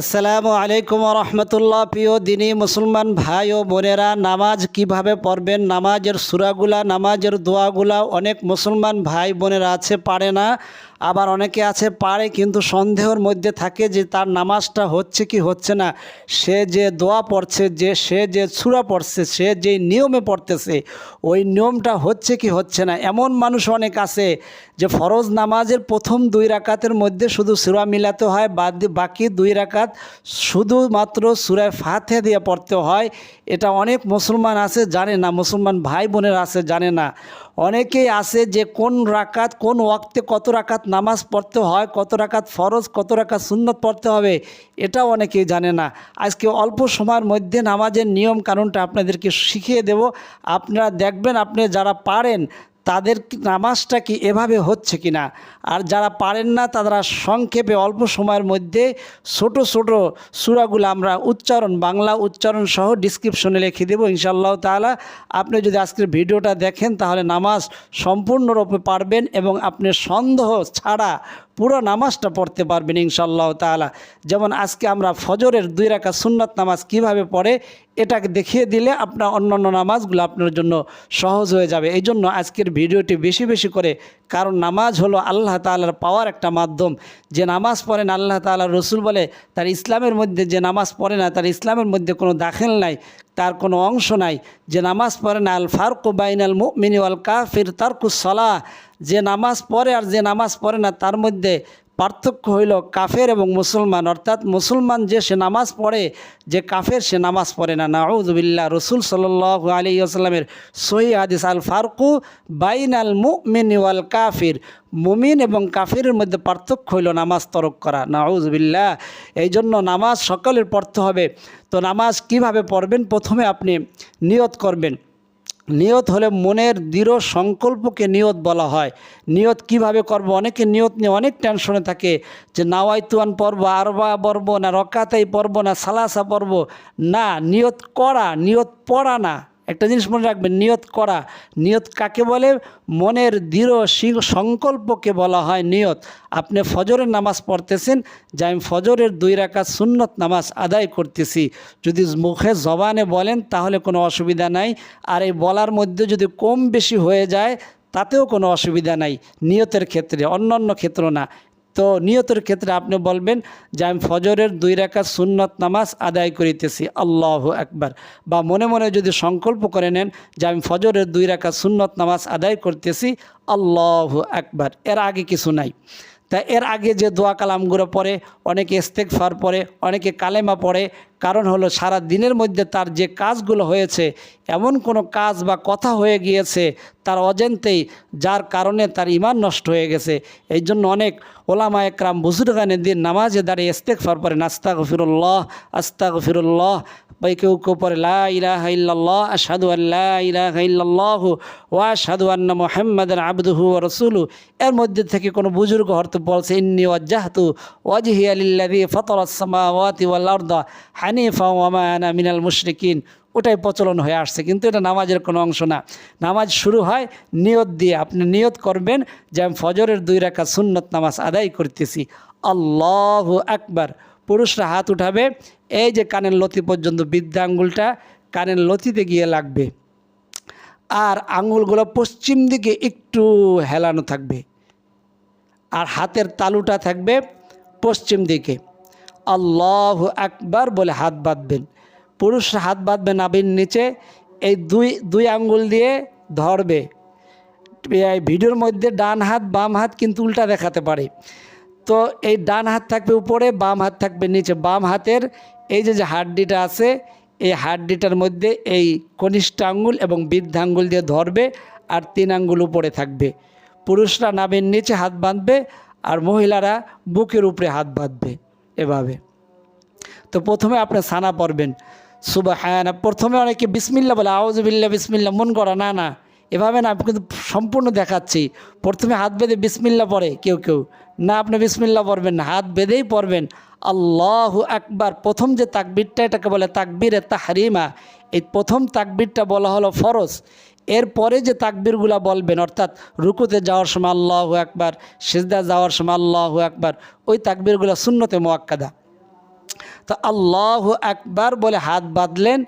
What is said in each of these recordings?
আসসালামু আলাইকুম রহমতুল্লাহ। প্রিয় দিনী মুসলমান ভাই ও বোনেরা, নামাজ কীভাবে পড়বেন? নামাজের সুরাগুলা, নামাজের দোয়াগুলা অনেক মুসলমান ভাই বোনেরা আছে, পারে না। আবার অনেকে আছে, পারে কিন্তু সন্দেহের মধ্যে থাকে যে তার নামাজটা হচ্ছে কি হচ্ছে না। সে যে দোয়া পড়ছে, যে সে যে সুরা পড়ছে, সে যে নিয়মে পড়তেছে, ওই নিয়মটা হচ্ছে কি হচ্ছে না? এমন মানুষ অনেক আছে যে ফরজ নামাজের প্রথম দুই রাকাতের মধ্যে শুধু সুরা মিলাতে হয়, বাদ বাকি দুই রাকাত শুধুমাত্র সুরায় ফাতে দিয়ে পড়তে হয়, এটা অনেক মুসলমান আছে জানে না, মুসলমান ভাই বোনের আছে জানে না। অনেকেই আছে যে কোন রাকাত, কোন ওয়াক্তে কত রাকাত নামাজ পড়তে হয়, কত রাকাত ফরজ, কত রাকাত সুন্নত পড়তে হবে, এটাও অনেকেই জানে না। আজকে অল্প সময়ের মধ্যে নামাজের নিয়ম কানুনটা আপনাদেরকে শিখিয়ে দেব। আপনারা দেখবেন, আপনি যারা পারেন তাদের নামাজটা কি এভাবে হচ্ছে কি না? আর যারা পারেন না, তারা সংক্ষেপে অল্প সময়ের মধ্যে ছোট ছোট সুরাগুলো আমরা উচ্চারণ, বাংলা উচ্চারণ সহ ডিসক্রিপশনে লিখে দেবো ইনশাল্লাহ তালা আপনি যদি আজকের ভিডিওটা দেখেন, তাহলে নামাজ সম্পূর্ণরূপে পারবেন এবং আপনি সন্দেহ ছাড়া পুরো নামাজটা পড়তে পারবেন ইনশাআল্লাহ তাআলা। যেমন আজকে আমরা ফজরের দুই রাখা সুন্নত নামাজ কীভাবে পড়ে, এটাকে দেখিয়ে দিলে আপনার অন্যান্য নামাজগুলো আপনার জন্য সহজ হয়ে যাবে। এই জন্য আজকের ভিডিওটি বেশি বেশি করে, কারণ নামাজ হলো আল্লাহ তাআলার পাওয়ার একটা মাধ্যম। যে নামাজ পড়েন আল্লাহ তাআলার রসুল বলে, তার ইসলামের মধ্যে যে নামাজ পড়ে না, তার ইসলামের মধ্যে কোনো দাখিল নাই। তার কোনো অংশ নাই। যে নামাজ পড়ে না, আল ফারকু বাইন আল মুমিনি আল কাফির সলাহ। যে নামাজ পড়ে আর যে নামাজ পড়ে না, তার মধ্যে পার্থক্য হইল কাফের এবং মুসলমান। অর্থাৎ মুসলমান যে সে নামাজ পড়ে, যে কাফের সে নামাজ পড়ে না। নাউজবিল্লা রসুল সাল আলী আসলামের সহি আদিস আল ফারকু বাইন আল মুমিন ওয়াল কাফির। মুমিন এবং কাফিরের মধ্যে পার্থক্য হইল নামাজ তরক করা। নাউজবিল্লা এই জন্য নামাজ সকলের পড়তে হবে। তো নামাজ কীভাবে পড়বেন? প্রথমে আপনি নিয়ত করবেন। নিয়ত হলে মনের দৃঢ় সংকল্পকে নিয়ত বলা হয়। নিয়ত কীভাবে করব? অনেকে নিয়ত নিয়ে অনেক টেনশনে থাকে যে নাওয়াইতুয়ান পর্ব আরবা পর্ব না রকাতাই পর্ব না সালাসা পর্ব না, নিয়ত করা, নিয়ত পড়া না। একটা জিনিস মনে রাখবেন, নিয়ত করা। নিয়ত কাকে বলে? মনের দৃঢ় সংকল্পকে বলা হয় নিয়ত। আপনি ফজরের নামাজ পড়তেছেন, যে আমি ফজরের দুই রাকাত সুন্নত নামাজ আদায় করতেছি। যদি মুখে জবানে বলেন, তাহলে কোনো অসুবিধা নাই। আর এই বলার মধ্যে যদি কম বেশি হয়ে যায়, তাতেও কোনো অসুবিধা নাই। নিয়তের ক্ষেত্রে, অন্যান্য ক্ষেত্র না। তো নিয়তের ক্ষেত্রে আপনি বলবেন যে আমি ফজরের দুই রেখা সুন্নত নামাজ আদায় করিতেছি, আল্লাহ একবার বা মনে মনে যদি সংকল্প করে নেন যে আমি ফজরের দুই রেখা সুন্নত নামাজ আদায় করতেছি, আল্লাহ একবার এর আগে কিছু নাই। তা এর আগে যে দোয়া কালামগুলো পড়ে, অনেকে স্তেক ফার পরে অনেকে কালেমা পড়ে কারণ হলো সারা দিনের মধ্যে তার যে কাজগুলো হয়েছে, এমন কোনো কাজ বা কথা হয়ে গিয়েছে তার অজান্তেই, যার কারণে তার ইমান নষ্ট হয়ে গেছে। এই জন্য অনেক ওলামা একরাম বুজুরগানের দিন নামাজে দাঁড়িয়ে ইস্তেকফার পরে নাস্তা গফিরুল্লাহ আস্তা গফিরুল্লাহ বা কেউ কেউ পরে লা ইলাহা ইল্লাল্লাহ, আশহাদু আল্লাহ ওয়া আশহাদু আন্না মুহাম্মাদান আবদুহু রাসূলু এর মধ্যে থেকে কোনো বুজুর্গ হয়তো বলছে, ইন্নি ওয়াজ্জাহতু ওয়াজহিয়া লিল্লাযী ফাতারাস সামাওয়াতি ওয়াল আরদা হানিফা ওয়া মা আনা মিনাল মুশরিকিন। ওটাই প্রচলন হয়ে আসছে, কিন্তু এটা নামাজের কোনো অংশ না। নামাজ শুরু হয় নিয়ত দিয়ে, আপনি নিয়ত করবেন যে আমি ফজরের দুই রাখা সুন্নত নামাজ আদায় করতেছি। আল্লাহ আকবার। পুরুষরা হাত উঠাবে, এই যে কানের লতি পর্যন্ত বৃদ্ধা আঙ্গুলটা কানের লতিতে গিয়ে লাগবে। আর আঙুলগুলো পশ্চিম দিকে একটু হেলানো থাকবে। আর হাতের তালুটা থাকবে পশ্চিম দিকে। আল্লাহ আকবার বলে হাত বাঁধবেন। পুরুষরা হাত বাঁধবে নাভির নিচে, এই দুই দুই আঙ্গুল দিয়ে ধরবে। ভিডিওর মধ্যে ডান হাত, বাম হাত কিন্তু উল্টা দেখাতে পারে। তো এই ডান হাত থাকবে উপরে, বাম হাত থাকবে নিচে। বাম হাতের এই যে যে হাড্ডিটা আছে, এই হাড্ডিটার মধ্যে এই কনিষ্ঠ আঙ্গুল এবং বৃদ্ধ আঙ্গুল দিয়ে ধরবে আর তিন আঙ্গুল উপরে থাকবে। পুরুষরা নামের নিচে হাত বাঁধবে আর মহিলারা বুকের উপরে হাত বাঁধবে। এভাবে। তো প্রথমে আপনি সানা পড়বেন। সুবাহ হ্যাঁ না প্রথমে অনেকে বিসমিল্লা বলে আউজবিল্লা বিসমিল্লা মন করা না না। এভাবে না কিন্তু সম্পূর্ণ দেখাচ্ছি। প্রথমে হাত বেঁধে বিসমিল্লা পড়ে কেউ কেউ। না, আপনি বিসমিল্লা পড়বেন না, হাত বেঁধেই পড়বেন। আল্লাহ একবার প্রথম যে তাকবিরটা এটাকে বলে তাকবিরে তাহরিমা। এই প্রথম তাকবিরটা বলা হলো ফরজ। এরপরে যে তাকবিরগুলা বলবেন, অর্থাৎ রুকুতে যাওয়ার সময় আল্লাহ একবার সিজদা যাওয়ার সময় আল্লাহ একবার ওই তাকবিরগুলা শূন্যতে মোয়াক্কাদা। তো আল্লাহ একবার বলে হাত বাঁধলেন,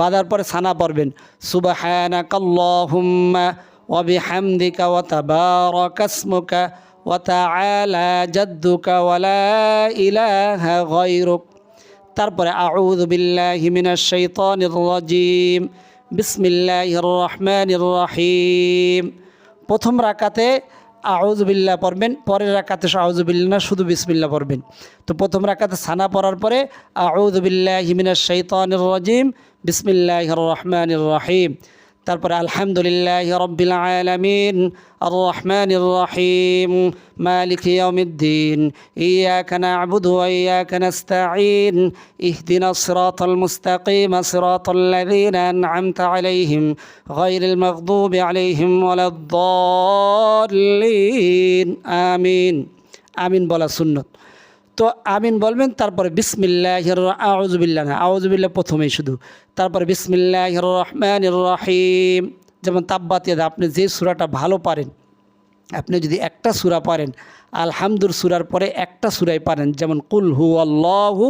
বাঁধার পরে সানা পড়বেন, সুবাহানাকাল্লাহুম্মা ওয়া বিহামদিকা ওয়া তাবারাকা ইসমুকা ওয়া তাআলা জাদ্দুকা ওয়া লা ইলাহা গায়রুক। তারপরে আউযু বিল্লাহি মিনাশ শাইতানির রাজিম। বিসমিল্লাহির রহমান রহিম প্রথম রাকাতে আউজবিল্লা পড়বেন, পরের রাকাতে আউজবিল্লা না, শুধু বিসমিল্লা পড়বেন। তো প্রথম রাকাতে সানা পড়ার পরে আউজবিল্লাহ হিমিনা শৈতানির রাজিম বিসমিল্লাহ রহমান রহিম তারপরে আলহামদুলিল্লাহ রব্বিল আলামিন আর রহমানির রহিম মালিক ইয়াউমিদ্দিন, ইয়াকা না'বুদু ওয়া ইয়াকা নাস্তাঈন ইহদিনাস সিরাতাল মুস্তাকিম, সিরাতাল লাযীনা আন'আমতা আলাইহিম গায়রিল মাগদুবি আলাইহিম ওয়ালাদ-দাল্লিন। আমিন। আমিন বলা সুন্নত। তো আমিন বলবেন, তারপরে বিসমিল্লাহ আউজবিল্লা না আউজবিল্লা প্রথমেই শুধু। তারপরে বিসমিল্লাহ রহমান রহিম। যেমন তাব্বাতিয়াদা আপনি যে সুরাটা ভালো পারেন, আপনি যদি একটা সুরা পারেন, আলহামদুর সুরার পরে একটা সুরাই পারেন, যেমন কুল হু আল্লাহু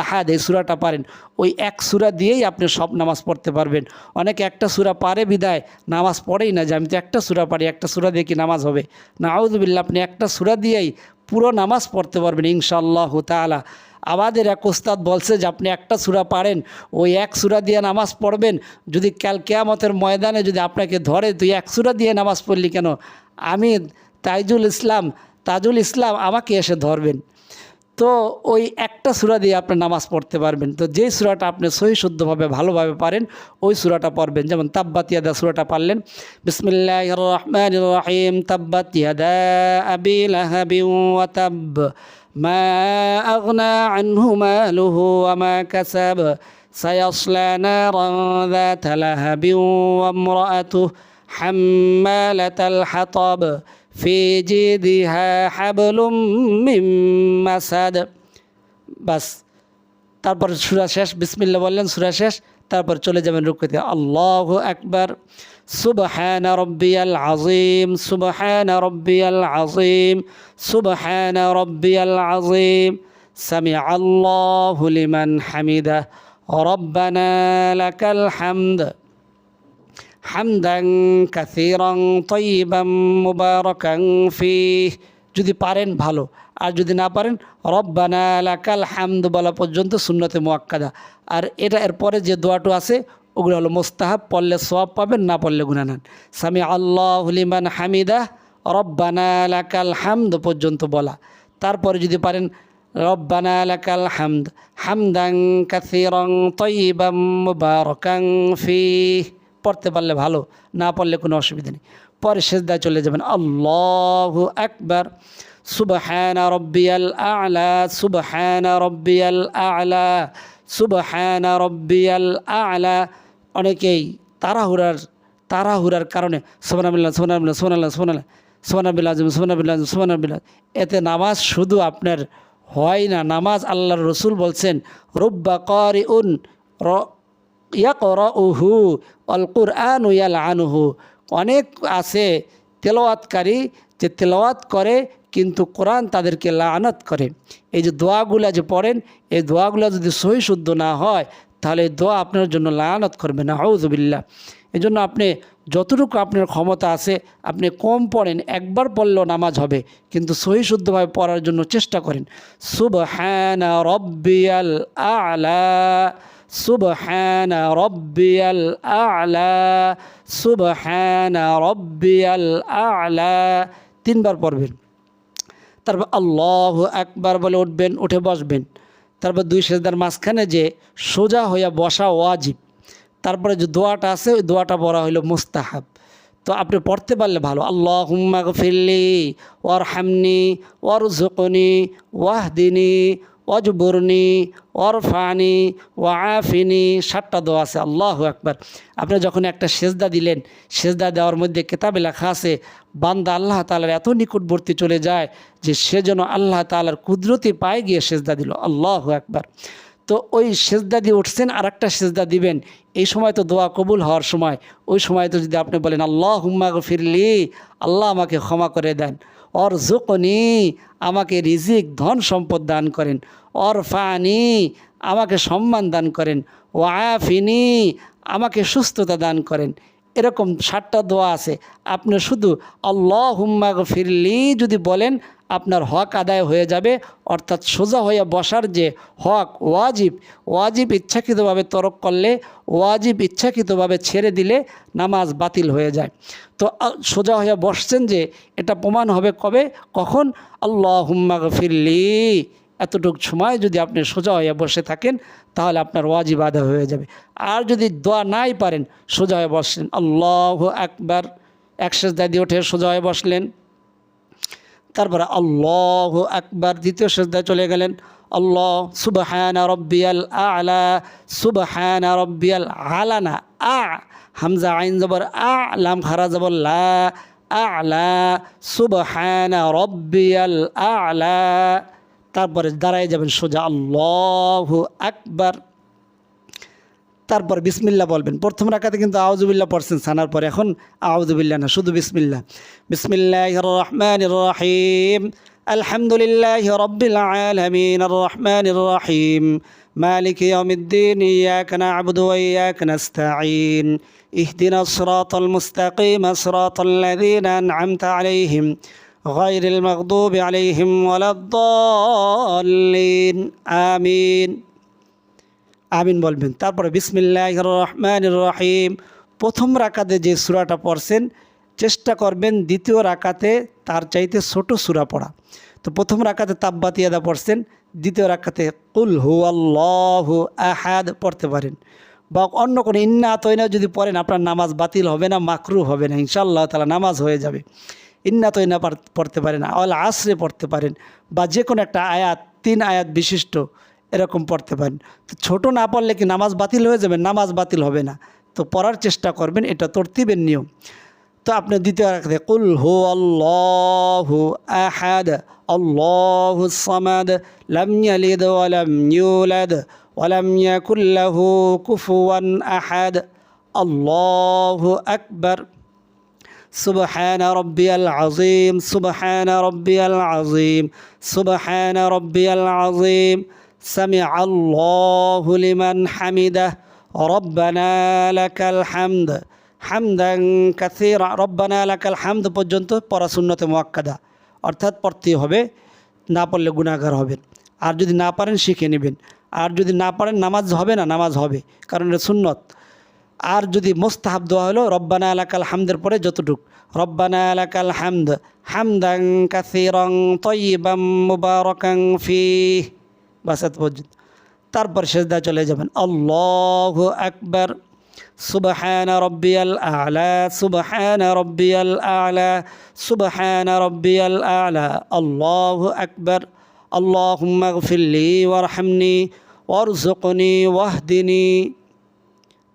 আহাদ, এই সুরাটা পারেন। ওই এক সুরা দিয়েই আপনি সব নামাজ পড়তে পারবেন। অনেকে একটা সুরা পারে বিদায়, নামাজ পড়েই না যে আমি তো একটা সুরা পারি, একটা সুরা দিয়ে কি নামাজ হবে? না আউদুবিল্লা আপনি একটা সুরা দিয়েই পুরো নামাজ পড়তে পারবেন ইনশাল্লাহ তালা আমাদের এক ওস্তাদ বলছে যে, আপনি একটা সুরা পারেন, ওই এক সুরা দিয়ে নামাজ পড়বেন। যদি ক্যাল কেয়ামতের ময়দানে যদি আপনাকে ধরে, তুই এক সুরা দিয়ে নামাজ পড়লি কেন? আমি তাইজুল ইসলাম, তাজুল ইসলাম আমাকে এসে ধরবেন। তো ওই একটা সুরা দিয়ে আপনি নামাজ পড়তে পারবেন তো যেই সুরাটা আপনি সহি শুদ্ধভাবে ভালোভাবে পারেন ওই সুরাটা পড়বেন যেমন তাব্বাত ইয়াদা সুরাটা পারলেন বিসমিল্লাহ রহমান রহিম তাব্বাত ইয়াদা আবি লাহাবি ওয়া তাব মা আগনা আনহু মালুহু ওয়া মা কাসাব سيصلى نارا ذات لهب وامرأته حمالة الحطب في جيدها حبل من مسد বাস তারপর সুরা শেষ বিসমিল্লা বললেন সুরা শেষ তারপর চলে যাবেন রুকুতে আল্লাহ আকবার সুবহান রব্বিয়াল আজিম সুবহান রব্বিয়াল আজিম সুবহান রব্বিয়াল আজিম সামি আল্লাহু লিমান হামিদা ربنا لك الحمد হামদাং কাসিরং তৈবাম মুবারকাং ফি যদি পারেন, ভালো। আর যদি না পারেন, রব্বানা লাকাল হামদ বলা পর্যন্ত সুন্নতে মোয়াক্কাদা। আর এটা এরপরে যে দোয়াটু আছে, ওগুলো হলো মোস্তাহাব। পড়লে সোয়াব পাবেন, না পড়লে গুনা নেন। স্বামী আল্লাহ হুলিমান হামিদা রব্বানা লাকাল হামদ পর্যন্ত বলা। তারপরে যদি পারেন, রব্বানা লাকাল হামদ। হামদাং কাসিরং তৈবাম মুবারকাং ফি পড়তে পারলে ভালো, না পড়লে কোনো অসুবিধা নেই। পরে সেজদায় চলে যাবেন, আল্লাহু আকবার, সুবহান রব্বিয়াল আলা, সুবহান রব্বিয়াল আলা, সুবহান রব্বিয়াল আলা। অনেকেই তাড়াহুড়ার তাড়াহুড়ার কারণে সোনাবিল্লা সোনাবিল্লা সোনাল্লাহ সোনাল্লাহ সোনাবিল্লা আজম সোনাবিল্লা আজম সোনাবিল্লা এতে নামাজ শুধু আপনার হয় না, নামাজ আল্লাহর রসুল বলছেন, রব্বা করি উন ইয়াকরউহু অল কুরআন ইয়াল আনহু অনেক আছে তেলাওয়াতকারী যে তেলাওয়াত করে কিন্তু কোরআন তাদেরকে লানত করে। এই যে দোয়াগুলা যে পড়েন, এই দোয়াগুলা যদি সহি শুদ্ধ না হয়, তাহলে দোয়া আপনার জন্য লানত করবে না। হৌজবিল্লা এই জন্য আপনি যতটুকু আপনার ক্ষমতা আছে, আপনি কম পড়েন, একবার পড়লেও নামাজ হবে, কিন্তু সহি শুদ্ধভাবে পড়ার জন্য চেষ্টা করেন। শুভ সুবহানা রব্বিয়াল আলা। সুবহানা রব্বিয়াল আলা, সুবহানা রব্বিয়াল আলা। তিনবার পড়বেন। তারপর আল্লাহ একবার বলে উঠবেন, উঠে বসবেন। তারপর দুই সেজদার মাঝখানে যে সোজা হইয়া বসা ওয়াজিব। তারপরে যে দোয়াটা আছে, ওই দোয়াটা পড়া হইল মুস্তাহাব। তো আপনি পড়তে পারলে ভালো। আল্লাহ হুম্মা গফিল্লি ওয়ার হামনি ওয়ার জুকনি ওয়াহদিনী অজবরনি ওরফানি ওয়াফিনি, সাতটা দোয়া আছে, আল্লাহ একবার আপনি যখন একটা সেজদা দিলেন, সেজদা দেওয়ার মধ্যে কেতাবে লেখা আছে, বান্দা আল্লাহ তালার এত নিকটবর্তী চলে যায় যে সে যেন আল্লাহ তালার কুদরতি পায়ে গিয়ে সেজদা দিল, আল্লাহ একবার তো ওই সেজদা দিয়ে উঠছেন আর একটা সেজদা দিবেন, এই সময় তো দোয়া কবুল হওয়ার সময়। ওই সময় তো যদি আপনি বলেন আল্লাহ হুম্মা ফিরলি আল্লাহ আমাকে ক্ষমা করে দেন। অর জুকনি আমাকে রিজিক, ধন সম্পদ দান করেন। অর ফানি আমাকে সম্মান দান করেন। ওয়াফিনি, আমাকে সুস্থতা দান করেন। এরকম সাতটা দোয়া আছে। আপনি শুধু আল্লাহ হুম্মা ফিরলি যদি বলেন আপনার হক আদায় হয়ে যাবে, অর্থাৎ সোজা হয়ে বসার যে হক ওয়াজিব ওয়াজিব ইচ্ছাকৃতভাবে তরক করলে, ওয়াজিব ইচ্ছাকৃতভাবে ছেড়ে দিলে নামাজ বাতিল হয়ে যায়। তো সোজা হয়ে বসছেন যে এটা প্রমাণ হবে কবে? কখন? আল্লাহ হুম্মা ফিরলি এতটুকু সময় যদি আপনি সোজা হয়ে বসে থাকেন, তাহলে আপনার ওয়াজিব আদায় হয়ে যাবে। আর যদি দোয়া নাই পারেন, সোজা হয়ে বসলেন। আল্লাহ একবার এক সেজদা দিয়ে ওঠে সোজা হয়ে বসলেন। তারপরে আল্লাহ আকবার দ্বিতীয় সেজদায় চলে গেলেন। আল্লাহ সুবহানা রব্বিয়াল আলা, সুবহানা রব্বিয়াল আলানা, আ, হামজা আইন জবর আ, লাম খারা জবর লা আলা সুবহানা রব্বিয়াল আলা। তারপরে দাঁড়ায় যাবেন সোজা আল্লাহ আকবার। তারপর বিসমিল্লা বলবেন প্রথম রাখাতে কিন্তু আউজুবিল্লা পড়ছেন সানার পরে এখন আউজুবিল্লা না শুধু বিসমিল্লা বিসমিল্লাহ রহমান রহিম আলহামদুলিল্লাহ রব্বিল আলামিন রহমান রহিম مالك يوم الدين إياك نعبد وإياك نستعين اهدنا الصراط المستقيم صراط الذين أنعمت عليهم غير المغضوب عليهم ولا الضالين آمين আমিন বলবেন। তারপরে বিসমিল্লাহ রহমান রহিম প্রথম রাকাতে যে সুরাটা পড়ছেন, চেষ্টা করবেন দ্বিতীয় রাকাতে তার চাইতে ছোট সুরা পড়া। তো প্রথম রাকাতে তাব্বাতিয়াদা পড়ছেন, দ্বিতীয় রাকাতে কুল হু আল্লাহ আহাদ পড়তে পারেন। বা অন্য কোনো ইন্না তৈনা যদি পড়েন, আপনার নামাজ বাতিল হবে না, মাকরু হবে না, ইনশাআল্লাহ তালা নামাজ হয়ে যাবে। ইন্না তৈনা পড়তে পারেন অল আসরে পড়তে পারেন, বা যে কোনো একটা আয়াত, তিন আয়াত বিশিষ্ট। এরকম পড়তে পারেন তো ছোটো না পড়লে কি নামাজ বাতিল হয়ে যাবে নামাজ বাতিল হবে না তো পড়ার চেষ্টা করবেন এটা তরতিবের নিয়ম তো আপনি দ্বিতীয় রাখতে কুল হু আল্লাহ আহাদ আল্লাহ সামাদ লাম ইয়ালিদ ওয়ালাম ইউলাদ ওয়ালাম ইয়াকুল লাহু কুফুয়ান আহাদ আল্লাহু আকবার سبحان ربي العظيم سبحان ربي العظيم سبحان ربي العظيم سمع الله لمن حمده ربنا لك الحمد حمدا كثيرا ربنا لك الحمد পর্যন্ত পড়া সুন্নতে মুয়াক্কাদা অর্থাৎ পড়তে হবে না পড়লে গুণাগার হবেন আর যদি না পারেন শিখে নেবেন আর যদি না পারেন নামাজ হবে না নামাজ হবে কারণ এটা সুন্নত আর যদি মোস্তাহাব দোয়া হলো রব্বানা আলাকাল হামদের পরে যতটুক রব্বানা আলাকাল হামদ হামদাং কাসিরং তৈবাম মুবারকাং ফি বাসাত পর্যন্ত তারপর সেজদা চলে যাবেন। আল্লাহু আকবার। سبحان ربي الأعلى سبحان ربي الأعلى سبحان ربي الأعلى الله أكبر اللهم اغفر لي وارحمني وارزقني واهدني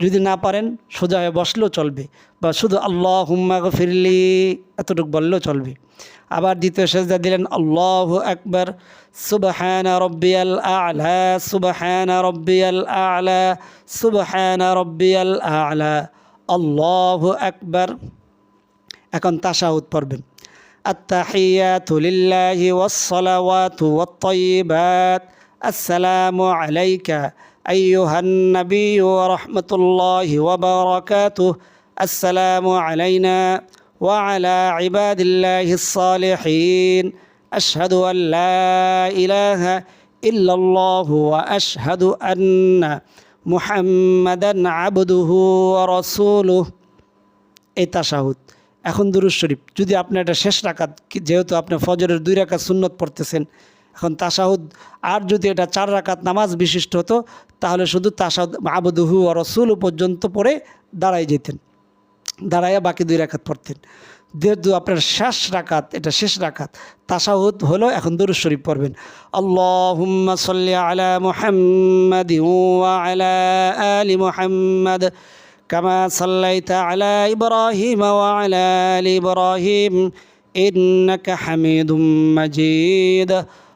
যদি না পারেন সোজা হয়ে বসলেও চলবে বা শুধু আল্লাহ হুম্মা ফিরলি এতটুকু বললেও চলবে আবার দ্বিতীয় সেজদা দিলেন আল্লাহ আকবর সুবহান রব্বিয়াল আলা সুবহান রব্বিয়াল আলা সুবহান রব্বিয়াল আলা আল্লাহ আকবর এখন তাশাহুদ পড়বেন التحيات لله والصلوات والطيبات السلام عليك أيها النبي ورحمة الله وبركاته السلام علينا وعلى عباد الله الصالحين أشهد أن لا إله إلا الله وأشهد أن محمدا عبده ورسوله এই তাশাহুদ এখন দুরুজ শরীফ যদি আপনি এটা শেষ রাকাত কি- যেহেতু আপনি ফজরের দুই রাকাত সুন্নত পড়তেছেন এখন তাসাহুদ আর যদি এটা চার রাকাত নামাজ বিশিষ্ট হতো, তাহলে শুধু তাসাহুদ আবদুহু ও রসুল পর্যন্ত পড়ে দাঁড়ায় যেতেন। দাঁড়াইয়া বাকি দুই রাকাত পড়তেন। যেহেতু আপনার শেষ রাখাত এটা শেষ রাখাত তাসাহুদ হলো এখন দুরু শরীফ পড়বেন। আল্লাহুম্মা সাল্লি আলা মুহাম্মাদ ওয়া আলা আলি মুহাম্মাদ, কামা সাল্লাইতা আলা মাজিদ।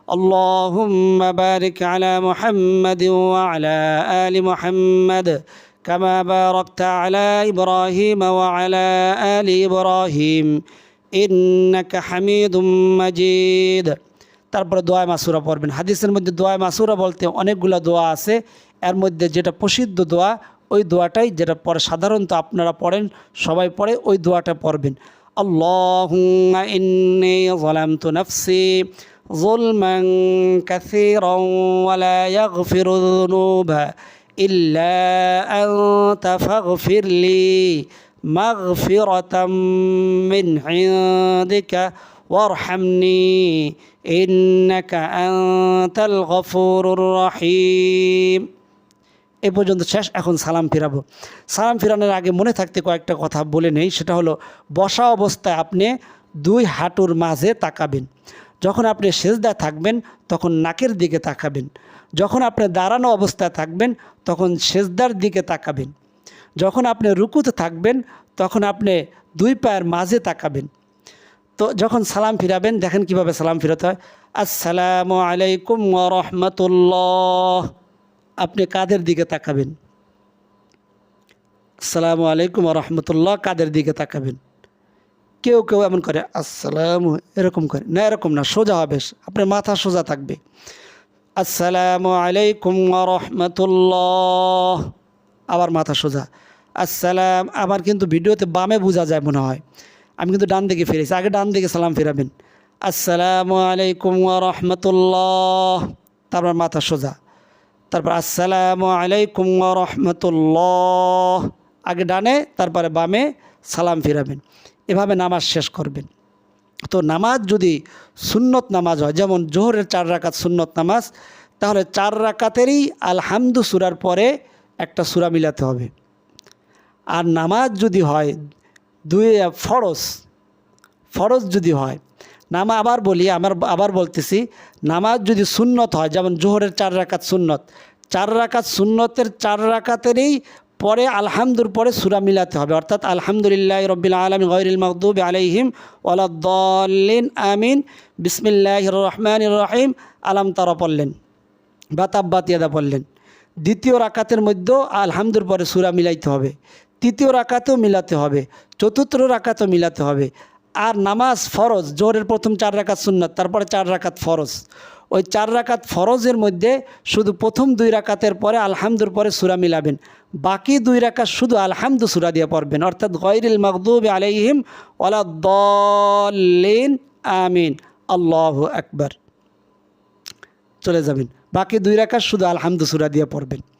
اللهم بارك على محمد وعلى آل محمد كما باركت على إبراهيم وعلى آل إبراهيم إنك حميد مجيد তারপরে দোয়া মাসুরা পড়বেন হাদিসের মধ্যে দোয়া মাসুরা বলতে অনেকগুলো দোয়া আছে এর মধ্যে যেটা প্রসিদ্ধ দোয়া ওই দোয়াটাই যেটা পরে সাধারণত আপনারা পড়েন সবাই পড়ে ওই দোয়াটা পড়বেন আল্লাহুম্মা ইন্নী যালামতু নাফসি ظلما كثيرا ولا يغفر الذنوب إلا أنت فاغفر لي مغفرة من عندك وارحمني إنك أنت الغفور الرحيم এ পর্যন্ত শেষ এখন সালাম ফিরাবো সালাম ফিরানোর আগে মনে থাকতে কয়েকটা কথা বলে নেই সেটা হলো বসা অবস্থায় আপনি দুই হাঁটুর মাঝে তাকাবেন যখন আপনি সেজদায় থাকবেন, তখন নাকের দিকে তাকাবেন। যখন আপনি দাঁড়ানো অবস্থায় থাকবেন, তখন সেজদার দিকে তাকাবেন। যখন আপনি রুকুতে থাকবেন, তখন আপনি দুই পায়ের মাঝে তাকাবেন। তো যখন সালাম ফিরাবেন, দেখেন কীভাবে সালাম ফিরাতে হয়। আসসালামু আলাইকুম রহমতুল্লাহ। আপনি কাদের দিকে তাকাবেন? আসসালামু আলাইকুম রহমতুল্লাহ। কাদের দিকে তাকাবেন? কেউ কেউ এমন করে, আসসালামু এরকম করে। না, এরকম না, সোজা হবে, আপনার মাথা সোজা থাকবে। আসসালামু আলাইকুম রহমতুল্লাহ আবার মাথা সোজা। আসসালাম আবার কিন্তু ভিডিওতে বামে বোঝা যায় মনে হয়। আমি কিন্তু ডান দিকে ফিরেছি, আগে ডান দিকে সালাম ফিরাবেন। আসসালামু আলাইকুম রহমতুল্লাহ তারপর মাথা সোজা। তারপর, আসসালামু আলাইকুম রহমতুল্লাহ আগে ডানে, তারপরে বামে সালাম ফিরাবেন। এভাবে নামাজ শেষ করবেন। তো নামাজ যদি সুন্নত নামাজ হয়, যেমন জোহরের চার রাকাত সুন্নত নামাজ, তাহলে চার রাকাতেরই আলহামদু সুরার পরে একটা সুরা মিলাতে হবে। আর নামাজ যদি হয়, দুই ফরজ ফরজ যদি হয়, নামা আবার বলি, আমার আবার বলতেছি, নামাজ যদি সুন্নত হয়, যেমন জোহরের চার রাকাত সুন্নত, চার রাকাত সুন্নতের চার রাকাতেরই পরে আলহামদুর পরে সুরা মিলাতে হবে। অর্থাৎ আলহামদুলিল্লাহ রবিল আলম গরিল মকদুব আলাইহিম ওলাদ্দিন আমিন। বিসমিল্লাহ রহমান রহিম। আলাম তারা পড়লেন বা তাব্বাতিয়াদা পড়লেন। দ্বিতীয় রাকাতের মধ্যেও আলহামদুর পরে সুরা মিলাইতে হবে। তৃতীয় রাকাতেও মিলাতে হবে। চতুর্থ রাকাতেও মিলাতে হবে। আর নামাজ ফরজ, জোহরের প্রথম চার রাকাত সুন্নত, তারপরে চার রাকাত ফরজ। ওই চার রাকাত ফরজের মধ্যে শুধু প্রথম দুই রাকাতের পরে আলহামদুর পরে সুরা মিলাবেন। বাকি দুই রাকাত শুধু আলহামদু সুরা দিয়ে পড়বেন, অর্থাৎ গৈরিল মকদুব আলাইহিম ওয়ালাদ্দিন আমিন। আল্লাহ আকবার। চলে যাবেন। বাকি দুই রাকাত শুধু আলহামদু সুরা দিয়ে পড়বেন।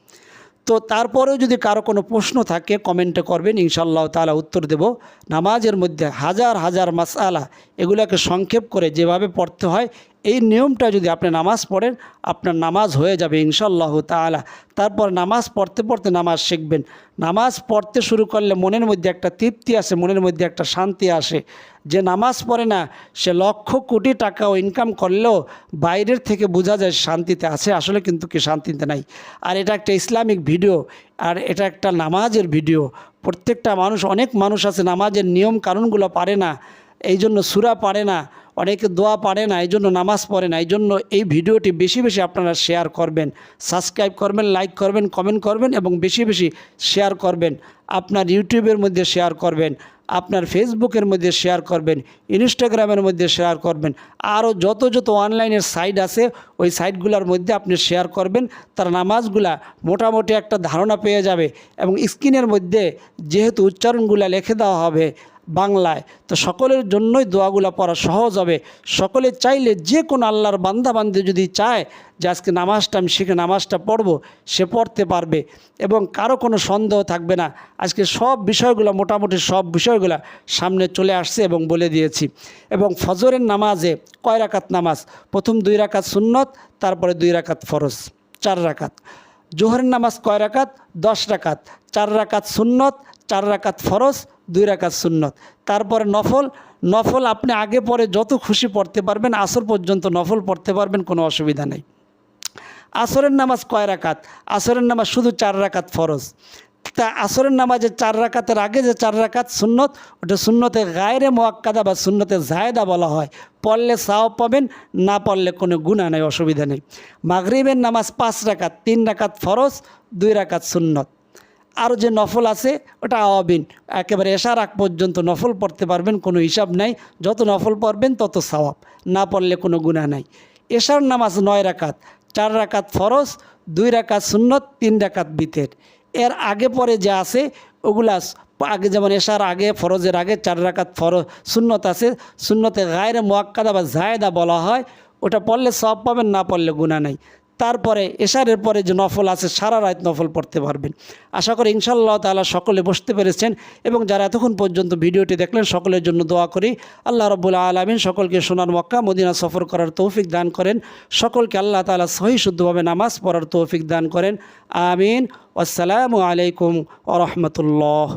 তো তারপরেও যদি কারও কোনো প্রশ্ন থাকে কমেন্টে করবেন ইনশাল্লাহ তালা উত্তর দেব। নামাজের মধ্যে হাজার হাজার মাসালা এগুলাকে সংক্ষেপ করে যেভাবে পড়তে হয় এই নিয়মটা যদি আপনি নামাজ পড়েন, আপনার নামাজ হয়ে যাবে ইনশাল্লাহ তালা তারপর নামাজ পড়তে পড়তে নামাজ শিখবেন। নামাজ পড়তে শুরু করলে মনের মধ্যে একটা তৃপ্তি আসে, মনের মধ্যে একটা শান্তি আসে। যে নামাজ পড়ে না, সে লক্ষ কোটি টাকাও ইনকাম করলেও বাইরের থেকে বোঝা যায় শান্তিতে আছে, আসলে কিন্তু কি শান্তিতে নাই। আর এটা একটা ইসলামিক ভিডিও, আর এটা একটা নামাজের ভিডিও। প্রত্যেকটা মানুষ, অনেক মানুষ আছে নামাজের নিয়ম কানুনগুলো পারে না। এই জন্য সুরা পারে না, অনেকে দোয়া পারে না এই জন্য নামাজ পড়ে না এই জন্য এই ভিডিওটি বেশি বেশি আপনারা শেয়ার করবেন। সাবস্ক্রাইব করবেন লাইক করবেন কমেন্ট করবেন এবং বেশি বেশি শেয়ার করবেন। আপনার ইউটিউবের মধ্যে শেয়ার করবেন, আপনার ফেসবুকের মধ্যে শেয়ার করবেন ইনস্টাগ্রামের মধ্যে শেয়ার করবেন। আরও যত যত অনলাইনের সাইট আছে, ওই সাইটগুলোর মধ্যে আপনি শেয়ার করবেন, তার নামাজগুলা মোটামুটি একটা ধারণা পেয়ে যাবে এবং স্ক্রিনের মধ্যে যেহেতু উচ্চারণগুলো লিখে দেওয়া হবে বাংলায়। তো সকলের জন্যই দোয়াগুলো পড়া সহজ হবে। সকলে চাইলে যে কোনো আল্লাহর বান্দা বান্ধে যদি চায় যে আজকে নামাজটা আমি শিখে নামাজটা পড়ব, সে পড়তে পারবে এবং কারও কোনো সন্দেহ থাকবে না। আজকে সব বিষয়গুলো, মোটামুটি সব বিষয়গুলো সামনে চলে আসছে এবং বলে দিয়েছি। এবং ফজরের নামাজে কয় রাকাত নামাজ? প্রথম দুই রাকাত সুন্নত, তারপরে দুই রাকাত ফরজ, চার রাকাত। জোহরের নামাজ কয় রাকাত? দশ রাকাত। চার রাকাত সুন্নত, চার রাকাত ফরজ, দুই রাকাত সুন্নত। তারপরে নফল। নফল আপনি আগে পরে যত খুশি পড়তে পারবেন, আসর পর্যন্ত নফল পড়তে পারবেন, কোনো অসুবিধা নেই। আসরের নামাজ কয় রাকাত? আসরের নামাজ শুধু চার রাকাত ফরজ। তা আসরের নামাজে চার রাকাতের আগে যে চার রাকাত সুন্নত, ওটা সুন্নতে গায়রে মোয়াক্কাদা বা সুন্নতে জায়দা বলা হয়। পড়লে সাও পাবেন, না পড়লে কোনো গুণা নেই, অসুবিধা নেই। মাগরিবের নামাজ পাঁচ রাকাত, তিন রাকাত ফরজ, দুই রাকাত সুন্নত। আরও যে নফল আছে, ওটা আওয়াবিন। একেবারে এশার আগ পর্যন্ত নফল পড়তে পারবেন, কোনো হিসাব নাই। যত নফল পড়বেন, তত সওয়াব। না পড়লে কোনো গুণা নাই। এশার নামাজ নয় রাকাত, চার রাকাত ফরজ, দুই রাকাত সুন্নত, তিন রাকাত বিতের। এর আগে পরে যা আছে, ওগুলা আগে যেমন এসার আগে, ফরজের আগে, চার রাকাত ফরজ, সুন্নত আছে। সুন্নতে গায়ের মোয়াক্কাদা বা জায়দা বলা হয়। ওটা পড়লে সব পাবেন, না পড়লে গুণা নাই। তারপরে এশারের পরে যে নফল আছে, সারা রাত নফল পড়তে পারবেন। আশা করি ইনশাল্লাহ তাআলা সকলে বসতে পেরেছেন এবং যারা এতক্ষণ পর্যন্ত ভিডিওটি দেখলেন, সকলের জন্য দোয়া করি। আল্লাহ রব্বুল আলমিন সকলকে সোনার মক্কা, মদিনা সফর করার তৌফিক দান করেন। সকলকে আল্লাহ তাআলা সহি শুদ্ধভাবে নামাজ পড়ার তৌফিক দান করেন। আমিন। আসসালামু আলাইকুম ওরহমতুল্লাহ